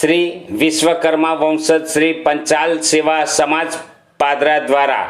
શ્રી વિશ્વકર્મા વંશજ શ્રી પંચાલ સેવા સમાજ પાદરા દ્વારા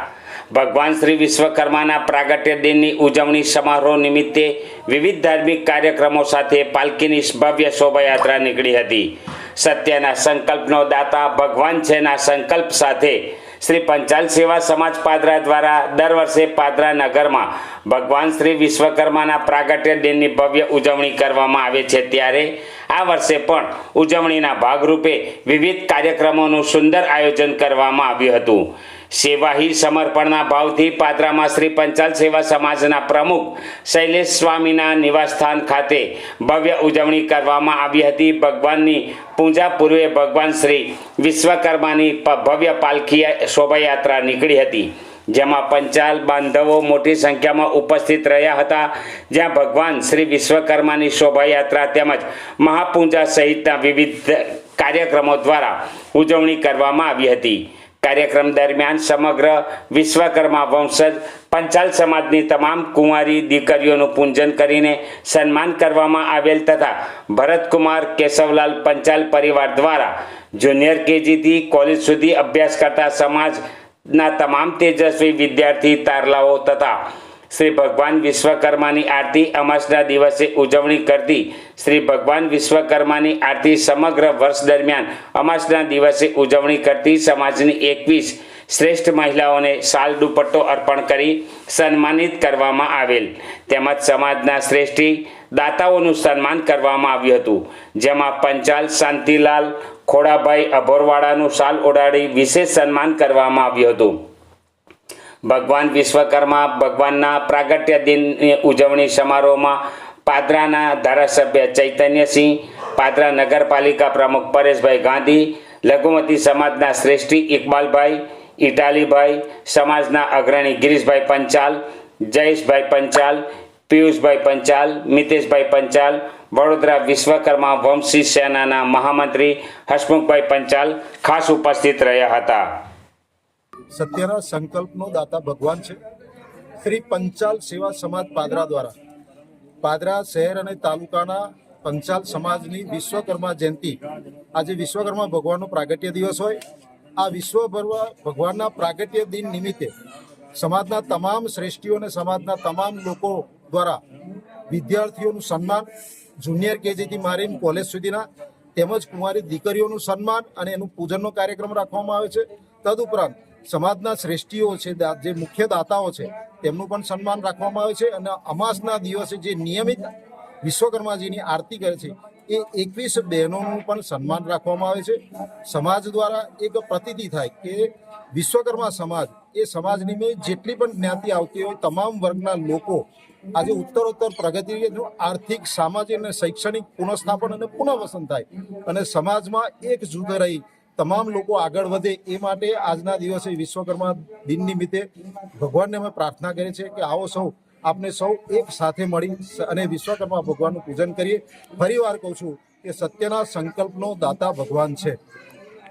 ભગવાન શ્રી વિશ્વકર્માના પ્રાગટ્ય દિનની ઉજવણી સમારોહ નિમિત્તે વિવિધ ધાર્મિક કાર્યક્રમો સાથે પાલકીની ભવ્ય શોભાયાત્રા નીકળી હતી. સત્યના સંકલ્પનો દાતા ભગવાન છેના સંકલ્પ સાથે શ્રી પંચાલ સેવા સમાજ પાદરા દ્વારા દર વર્ષે પાદરા નગરમાં ભગવાન શ્રી વિશ્વકર્માના પ્રાગટ્ય દિનની ભવ્ય ઉજવણી કરવામાં આવે છે. ત્યારે આ વર્ષે પણ ઉજવણીના ભાગરૂપે વિવિધ કાર્યક્રમોનું સુંદર આયોજન કરવામાં આવ્યું હતું. સેવાહી સમર્પણના ભાવથી પાદરામાં શ્રી પંચાલ સેવા સમાજના પ્રમુખ શૈલેષ સ્વામીના નિવાસસ્થાન ખાતે ભવ્ય ઉજવણી કરવામાં આવી હતી. ભગવાનની પૂજા પૂર્વે ભગવાન શ્રી વિશ્વકર્માની ભવ્ય પાલખી શોભાયાત્રા નીકળી હતી, જેમાં પંચાલ બાંધવો મોટી સંખ્યામાં ઉપસ્થિત રહ્યા હતા. જ્યાં ભગવાન શ્રી વિશ્વકર્માની શોભાયાત્રા તેમજ મહાપૂજા સહિતના વિવિધ કાર્યક્રમો દ્વારા ઉજવણી કરવામાં આવી હતી. કાર્યક્રમ દરમિયાન સમગ્ર વિશ્વકર્મા વંશજ, પંચાલ સમાજની તમામ કુંવારી દીકરીઓનું પૂજન કરીને સન્માન કરવામાં આવેલ તથા ભરતકુમાર કેશવલાલ પંચાલ પરિવાર દ્વારા જુનિયર કેજીથી કોલેજ સુધી અભ્યાસ કરતા સમાજના તમામ તેજસ્વી વિદ્યાર્થી, તારલાઓ તથા શ્રી ભગવાન વિશ્વકર્માની આરતી અમાસના દિવસે ઉજવણી કરતી શ્રી ભગવાન વિશ્વકર્માની આરતી સમગ્ર વર્ષ દરમિયાન અમાસના દિવસે ઉજવણી કરતી સમાજની એકવીસ શ્રેષ્ઠ મહિલાઓને શાલ દુપટ્ટો અર્પણ કરી સન્માનિત કરવામાં આવેલ. તેમજ સમાજના શ્રેષ્ઠી દાતાઓનું સન્માન કરવામાં આવ્યું હતું. જેમાં પંચાલ શાંતિલાલ ખોડાભાઈ અભોરવાડાનું શાલ ઓઢાડી વિશેષ સન્માન કરવામાં આવ્યું હતું. ભગવાન વિશ્વકર્મા, ભગવાનના પ્રાગટ્ય દિનની ઉજવણી સમારોહમાં પાદરાના ધારાસભ્ય ચૈતન્યસિંહ, પાદરા નગરપાલિકા પ્રમુખ પરેશભાઈ ગાંધી, લઘુમતી સમાજના શ્રેષ્ઠી ઇકબાલભાઈ, ઇટાલીભાઈ, સમાજના અગ્રણી ગિરીશભાઈ પંચાલ, જયેશભાઈ પંચાલ, પિયુષભાઈ પંચાલ, મિતેશભાઈ પંચાલ, વડોદરા વિશ્વકર્મા વંશી સેનાના મહામંત્રી હસમુખભાઈ પંચાલ ખાસ ઉપસ્થિત રહ્યા હતા. સત્યના સંકલ્પનો દાતા ભગવાન છે. શ્રી પંચાલ સેવા સમાજ પાદરા દ્વારા. પાદરા શહેર અને તાલુકાના પંચાલ સમાજની વિશ્વકર્મા જયંતિ. આજે વિશ્વકર્મા ભગવાનનો પ્રાગટ્ય દિવસ હોય. આ વિશ્વભરવા ભગવાનના પ્રાગટ્ય દિન નિમિત્તે સમાજના તમામ શ્રેષ્ઠીઓ અને સમાજના તમામ લોકો દ્વારા વિદ્યાર્થીઓનું સન્માન, જુનિયર કેજીથી મારીને કોલેજ સુધીના તેમજ કુંવારી દીકરીઓનું સન્માન અને એનું પૂજનનો કાર્યક્રમ રાખવામાં આવે છે. તદુપરાંત સમાજના શ્રેષ્ઠીઓ છે જે મુખ્ય દાતાઓ છે, તેમનું પણ સન્માન રાખવામાં આવે છે અને અમાસના દિવસે જે નિયમિત વિશ્વકર્માજીની આરતી કરે છે, એ એકવીસ બહેનોનું પણ સન્માન રાખવામાં આવે છે. સમાજ દ્વારા એક પ્રતીતિ થાય કે વિશ્વકર્મા સમાજ એ સમાજની મેં જેટલી પણ જ્ઞાતિ આવતી હોય, તમામ વર્ગના લોકો આજે ઉત્તરોત્તર પ્રગતિ આર્થિક, સામાજિક અને શૈક્ષણિક પુનઃસ્થાપન અને પુનઃવસન થાય અને સમાજમાં એક જૂથ રહી તમામ લોકો આગળ વધે એ માટે આજના દિવસે વિશ્વકર્મા દિન નિમિત્તે ભગવાનને અમે પ્રાર્થના કરીએ છીએ કે આવો સૌ આપણે સૌ એક સાથે મળી અને વિશ્વકર્મા ભગવાનનું પૂજન કરીએ. ફરી વાર કહું છું કે સત્યના સંકલ્પનો દાતા ભગવાન છે.